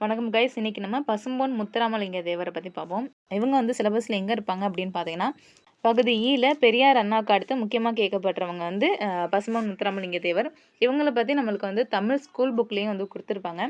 வணக்கம் கைஸ் இன்னைக்கு நம்ம பசும்பொன் முத்துராமலிங்க தேவரை பற்றி பார்ப்போம். இவங்க வந்து சிலபஸில் எங்கே இருப்பாங்க அப்படின்னு பார்த்தீங்கன்னா பகுதி e ஈல பெரியார் அண்ணாவுக்கு அடுத்து முக்கியமாக கேட்கப்படுறவங்க வந்து அஹ், பசும்பொன் முத்துராமலிங்க தேவர். இவங்கள பற்றி நம்மளுக்கு வந்து தமிழ் ஸ்கூல் புக்லேயும் வந்து கொடுத்துருப்பாங்க.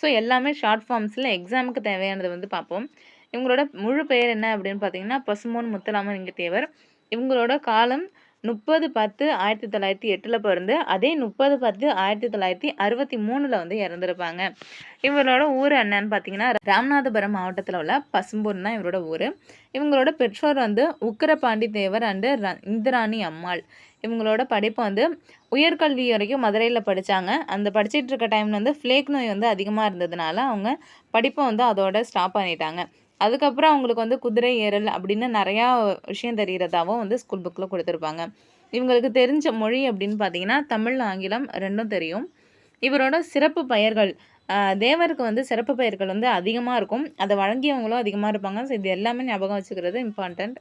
ஸோ எல்லாமே ஷார்ட் ஃபார்ம்ஸில் எக்ஸாமுக்கு தேவையானதை வந்து பார்ப்போம். இவங்களோட முழு பெயர் என்ன அப்படின்னு பார்த்தீங்கன்னா பசும்பொன் முத்துராமலிங்க தேவர். இவங்களோட காலம் முப்பது பத்து ஆயிரத்தி தொள்ளாயிரத்தி எட்டில் பிறந்து அதே முப்பது பத்து ஆயிரத்தி தொள்ளாயிரத்தி அறுபத்தி மூணில் வந்து இறந்துருப்பாங்க. இவரோட ஊர் என்னன்னு பார்த்தீங்கன்னா ராமநாதபுரம் மாவட்டத்தில் உள்ள பசும்பூர் தான் இவரோட ஊர். இவங்களோட பெற்றோர் வந்து உக்கிரபாண்டி தேவர் அண்டு ர- இந்திராணி அம்மாள். இவங்களோட படிப்பு வந்து உயர்கல்வி வரைக்கும் மதுரையில் படித்தாங்க அந்த படிச்சிட்டு இருக்க டைமில் வந்து ஃப்ளேக் நோய் வந்து அதிகமாக இருந்ததுனால அவங்க படிப்பை வந்து அதோட ஸ்டாப் பண்ணிட்டாங்க. அதுக்கப்புறம் அவங்களுக்கு வந்து குதிரை ஏறல் அப்படின்னு நிறையா விஷயம் தெரிகிறதாவும் வந்து ஸ்கூல் புக்கில் கொடுத்துருப்பாங்க. இவங்களுக்கு தெரிஞ்ச மொழி அப்படின்னு பார்த்தீங்கன்னா தமிழ் ஆங்கிலம் ரெண்டும் தெரியும். இவரோட சிறப்பு பெயர்கள் தேவருக்கு வந்து சிறப்பு பெயர்கள் வந்து அதிகமாக இருக்கும். அதை வழங்கியவங்களும் அதிகமாக இருப்பாங்க. ஸோ இது எல்லாமே ஞாபகம் வச்சுக்கிறது இம்பார்ட்டண்ட்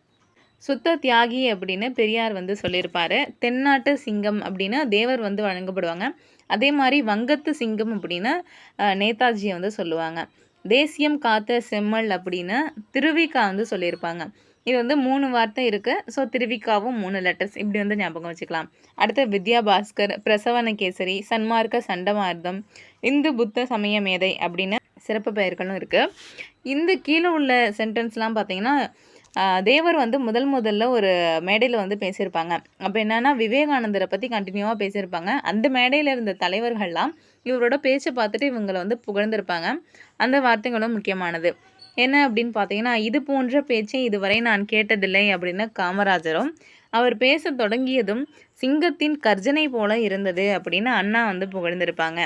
சுத்த தியாகி அப்படின்னு பெரியார் வந்து சொல்லியிருப்பார். தென்னாட்டு சிங்கம் அப்படின்னு தேவர் வந்து வழங்கப்படுவாங்க அதே மாதிரி வங்கத்து சிங்கம் அப்படின்னு நேதாஜியை வந்து சொல்லுவாங்க. தேசியம் காத்த செம்மல் அப்படின்னு திருவிக்கா வந்து சொல்லியிருப்பாங்க. இது வந்து மூணு வார்த்தை இருக்குது ஸோ திருவிக்காவும் மூணு லெட்டர்ஸ் இப்படி வந்து ஞாபகம் வச்சுக்கலாம். அடுத்து வித்யா பாஸ்கர் பிரசவன கேசரி சன்மார்க்க சண்டமார்த்தம் இந்து புத்த சமய மேதை அப்படின்னு சிறப்பு பெயர்களும் இருக்குது இந்த கீழே உள்ள சென்டென்ஸ்லாம் பார்த்தீங்கன்னா தேவர் வந்து முதல் முதல்ல ஒரு மேடையில் வந்து பேசியிருப்பாங்க. அப்போ என்னென்னா விவேகானந்தரை பற்றி கண்டினியூவாக பேசியிருப்பாங்க. அந்த மேடையில் இருந்த தலைவர்கள்லாம் இவரோட பேச்சை பார்த்துட்டு இவங்களை வந்து புகழ்ந்திருப்பாங்க. அந்த வார்த்தைகளும் முக்கியமானது. என்ன அப்படின்னு பார்த்தீங்கன்னா இது போன்ற பேச்சை இதுவரை நான் கேட்டதில்லை அப்படின்னு காமராஜரும் அவர் பேச தொடங்கியதும் சிங்கத்தின் கர்ஜனை போல இருந்தது அப்படின்னு அண்ணா வந்து புகழ்ந்திருப்பாங்க.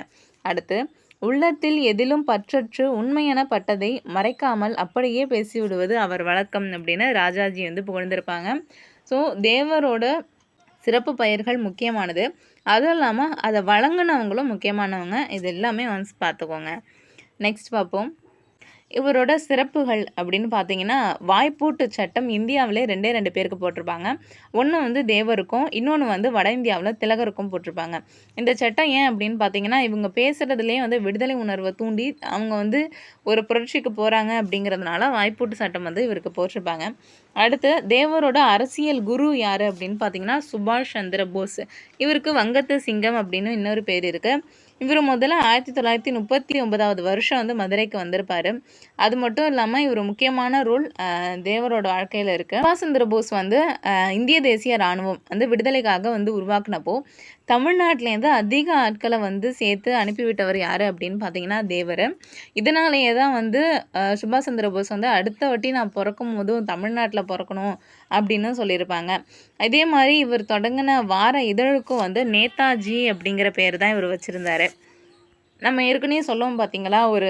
அடுத்து உள்ளத்தில் எதிலும் பற்றற்று உண்மையான பட்டதை மறைக்காமல் அப்படியே பேசிவிடுவது அவர் வழக்கம் அப்படின்னு ராஜாஜி வந்து புகழ்ந்திருப்பாங்க. ஸோ தேவரோட சிறப்பு பயிர்கள் முக்கியமானது. அதுவும் இல்லாமல் அதை வழங்கினவங்களும் முக்கியமானவங்க. இது எல்லாமே ஒன்ஸ் பார்த்துக்கோங்க. நெக்ஸ்ட் பார்ப்போம். இவரோட சிறப்புகள் அப்படின்னு பார்த்தீங்கன்னா வாய்ப்பூட்டு சட்டம் இந்தியாவிலே ரெண்டே ரெண்டு பேருக்கு போட்டிருப்பாங்க. ஒன்று வந்து தேவருக்கும் இன்னொன்று வந்து வட இந்தியாவில் திலகருக்கும் போட்டிருப்பாங்க. இந்த சட்டம் ஏன் அப்படின்னு பார்த்தீங்கன்னா இவங்க பேசுகிறதுலேயே வந்து விடுதலை உணர்வை தூண்டி அவங்க வந்து ஒரு புரட்சிக்கு போகிறாங்க அப்படிங்கிறதுனால வாய்ப்பூட்டு சட்டம் வந்து இவருக்கு போட்டிருப்பாங்க. அடுத்து தேவரோட அரசியல் குரு யார் அப்படின்னு பார்த்தீங்கன்னா சுபாஷ் சந்திர போஸ். இவருக்கு வங்கத்து சிங்கம் அப்படின்னு இன்னொரு பேர் இருக்குது இவர் முதல்ல ஆயிரத்தி தொள்ளாயிரத்தி முப்பத்தி ஒன்பதாவது வருஷம் வந்து மதுரைக்கு வந்திருப்பாரு. அது மட்டும் இல்லாமல் இவர் முக்கியமான ரோல் தேவரோட வாழ்க்கையில் இருக்கு. சுபாஷ் சந்திர போஸ் வந்து இந்திய தேசிய இராணுவம் வந்து விடுதலைக்காக வந்து உருவாக்குனப்போ தமிழ்நாட்டிலேருந்து அதிக ஆட்களை வந்து சேர்த்து அனுப்பிவிட்டவர் யார் அப்படின்னு பார்த்தீங்கன்னா தேவர். இதனாலேயே தான் வந்து சுபாஷ் சந்திர போஸ் வந்து அடுத்த வாட்டி நான் பிறக்கும் போதும் தமிழ்நாட்டில் பிறக்கணும் அப்படின்னு சொல்லியிருப்பாங்க. இதே மாதிரி இவர் தொடங்கின வார இதழுக்கும் வந்து நேதாஜி அப்படிங்கிற பேர் தான் இவர் வச்சுருந்தாரு. நம்ம ஏற்கனவே சொல்லவும் பார்த்தீங்களா ஒரு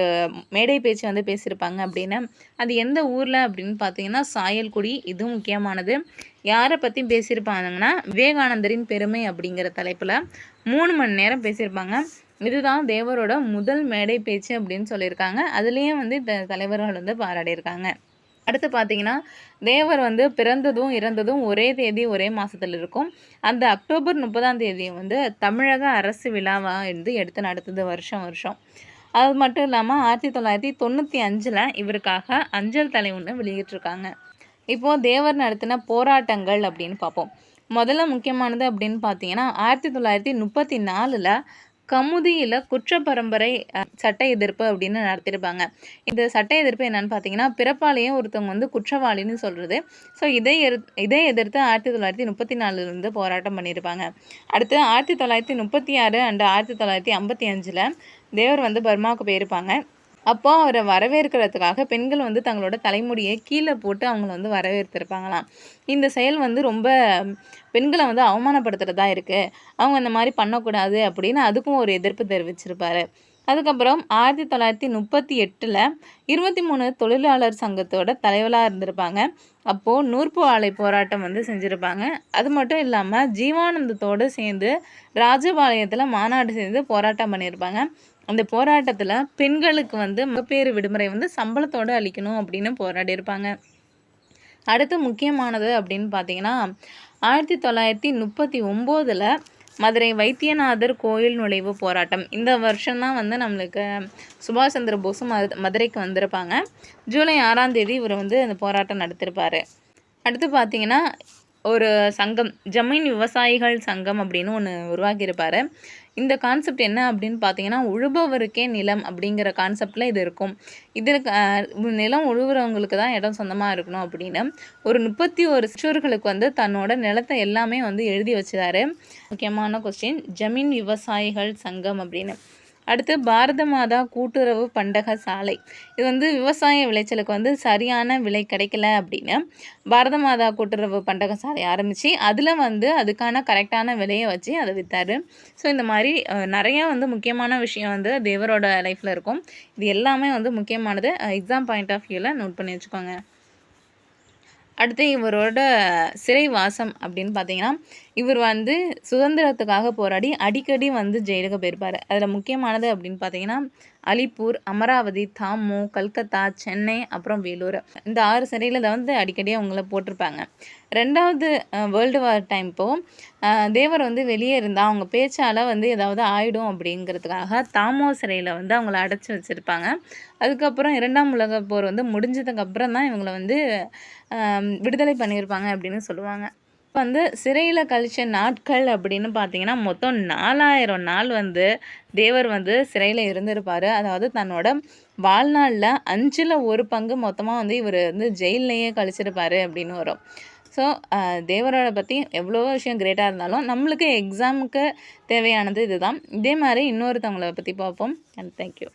மேடை பேச்சு வந்து பேசியிருப்பாங்க அப்படின்னா அது எந்த ஊரில் அப்படின்னு பார்த்தீங்கன்னா சாயல்குடி இதுவும் முக்கியமானது. யாரை பற்றியும் பேசியிருப்பாங்கன்னா விவேகானந்தரின் பெருமை அப்படிங்கிற தலைப்பில் மூணு மணி நேரம் பேசியிருப்பாங்க. இதுதான் தேவரோட முதல் மேடை பேச்சு அப்படின்னு சொல்லியிருக்காங்க. அதுலேயும் வந்து த தலைவர்கள் வந்து பாராடியிருக்காங்க. அடுத்து பார்த்தீங்கன்னா தேவர் வந்து பிறந்ததும் இறந்ததும் ஒரே தேதி ஒரே மாதத்தில் இருக்கும். அந்த அக்டோபர் முப்பதாம் தேதியை வந்து தமிழக அரசு விழாவாக இருந்து எடுத்து நடத்துது வருஷம் வருஷம். அது மட்டும் இல்லாமல் ஆயிரத்தி தொள்ளாயிரத்தி தொண்ணூற்றி அஞ்சில் இவருக்காக அஞ்சல் தலை ஒன்று வெளியிட்டிருக்காங்க. இப்போது தேவர் நடத்தின போராட்டங்கள் அப்படின்னு பார்ப்போம். முதல்ல முக்கியமானது அப்படின்னு பார்த்தீங்கன்னா ஆயிரத்தி தொள்ளாயிரத்தி முப்பத்தி நாலில் கமுதியில் குற்ற பரம்பரை சட்ட எதிர்ப்பு அப்படின்னு நடத்தியிருப்பாங்க இந்த சட்ட எதிர்ப்பு என்னன்னு பார்த்தீங்கன்னா பிறப்பாலேயே ஒருத்தவங்க வந்து குற்றவாளின்னு சொல்கிறது ஸோ இதை எரு இதை எதிர்த்து ஆயிரத்தி தொள்ளாயிரத்தி முப்பத்தி நாலுலேருந்து போராட்டம் பண்ணியிருப்பாங்க அடுத்து ஆயிரத்தி தொள்ளாயிரத்தி முப்பத்தி ஆறு அண்டு ஆயிரத்தி தொள்ளாயிரத்தி ஐம்பத்தி அஞ்சில் தேவர் வந்து பர்மாவுக்கு போயிருப்பாங்க. அப்போ அவரை வரவேற்கிறதுக்காக பெண்கள் வந்து தங்களோட தலைமுடியை கீழே போட்டு அவங்கள வந்து வரவேற்றிருப்பாங்களாம் இந்த செயல் வந்து ரொம்ப பெண்களை வந்து அவமானப்படுத்துகிறதா இருக்குது அவங்க இந்த மாதிரி பண்ணக்கூடாது அப்படின்னு அதுக்கும் ஒரு எதிர்ப்பு தெரிவிச்சிருப்பாரு. அதுக்கப்புறம் ஆயிரத்தி தொள்ளாயிரத்தி முப்பத்தி எட்டில் இருபத்தி மூணு தொழிலாளர் சங்கத்தோட தலைவராக இருந்திருப்பாங்க. அப்போது நூற்பு ஆலை போராட்டம் வந்து செஞ்சுருப்பாங்க. அது மட்டும் இல்லாமல் ஜீவானந்தத்தோடு சேர்ந்து ராஜபாளையத்தில் மாநாடு சேர்ந்து போராட்டம் பண்ணியிருப்பாங்க அந்த போராட்டத்தில் பெண்களுக்கு வந்து மகப்பேறு விடுமுறை வந்து சம்பளத்தோடு அளிக்கணும் அப்படின்னு போராடி இருப்பாங்க அடுத்து முக்கியமானது அப்படின்னு பார்த்தீங்கன்னா ஆயிரத்தி தொள்ளாயிரத்தி முப்பத்தி ஒம்போதில் மதுரை வைத்தியநாதர் கோயில் நுழைவு போராட்டம். இந்த வருஷம் தான் வந்து நம்மளுக்கு சுபாஷ் சந்திர போஸும் மது மதுரைக்கு வந்திருப்பாங்க. ஜூலை ஆறாம் தேதி இவர் வந்து அந்த போராட்டம் நடத்திருப்பார். அடுத்து பார்த்தீங்கன்னா ஒரு சங்கம் ஜமீன் விவசாயிகள் சங்கம் அப்படின்னு ஒன்று உருவாக்கியிருப்பார். இந்த கான்செப்ட் என்ன அப்படின்னு பார்த்தீங்கன்னா உழுபவருக்கே நிலம் அப்படிங்கிற கான்செப்டில் இது இருக்கும். இதில் நிலம் உழுவுறவங்களுக்கு தான் இடம் சொந்தமாக இருக்கணும் அப்படின்னு. ஒரு முப்பத்தி ஒரு சிற்றோர்களுக்கு வந்து தன்னோட நிலத்தை எல்லாமே வந்து எழுதி வச்சுதாரு. முக்கியமான கொஸ்டின் ஜமீன் விவசாயிகள் சங்கம் அப்படின்னு. அடுத்து பாரத மாதா கூட்டுறவு பண்டக சாலை. இது வந்து விவசாய விளைச்சலுக்கு வந்து சரியான விலை கிடைக்கல அப்படின்னு பாரத மாதா கூட்டுறவு பண்டக சாலை ஆரம்பித்து அதில் வந்து அதுக்கான கரெக்டான விலையை வச்சு அதை விற்றாரு ஸோ இந்த மாதிரி நிறையா வந்து முக்கியமான விஷயம் வந்து தேவரோட லைஃப்பில் இருக்கும். இது எல்லாமே வந்து முக்கியமானது. எக்ஸாம் பாயிண்ட் ஆஃப் வியூவில் நோட் பண்ணி வச்சுக்கோங்க. அடுத்து இவரோட சிறைவாசம் அப்படின்னு பார்த்தீங்கன்னா இவர் வந்து சுதந்திரத்துக்காக போராடி அடிக்கடி வந்து ஜெயிலுக்கு போயிருப்பார். அதில் முக்கியமானது அப்படின்னு பார்த்தீங்கன்னா அலிப்பூர் அமராவதி தாமு கல்கத்தா சென்னை அப்புறம் வேலூர். இந்த ஆறு சிறையில் வந்து அடிக்கடி அவங்கள போட்டிருப்பாங்க. ரெண்டாவது வேர்ல்டு வார் டைம் இப்போ தேவர் வந்து வெளியே இருந்தால் அவங்க பேச்சால் வந்து ஏதாவது ஆயிடும் அப்படிங்கிறதுக்காக தாமோ சிறையில் வந்து அவங்கள அடைச்சி வச்சுருப்பாங்க. அதுக்கப்புறம் இரண்டாம் உலக போர் வந்து முடிஞ்சதுக்கப்புறம் தான் இவங்களை வந்து விடுதலை பண்ணியிருப்பாங்க அப்படின்னு சொல்லுவாங்க. இப்போ வந்து சிறையில் கழிச்ச நாட்கள் அப்படின்னு பார்த்தீங்கன்னா மொத்தம் நாலாயிரம் நாள் வந்து தேவர் வந்து சிறையில் இருந்திருப்பார். அதாவது தன்னோட வாழ்நாளில் அஞ்சில் ஒரு பங்கு மொத்தமாக வந்து இவர் வந்து ஜெயில்லையே கழிச்சிருப்பாரு அப்படின்னு வரும். ஸோ uh, தேவரோட பற்றி எவ்வளோ விஷயம் கிரேட்டாக இருந்தாலும் நம்மளுக்கு எக்ஸாமுக்கு தேவையானது இதுதான். இதே மாதிரி இன்னொருத்தவங்கள பற்றி பார்ப்போம். And thank you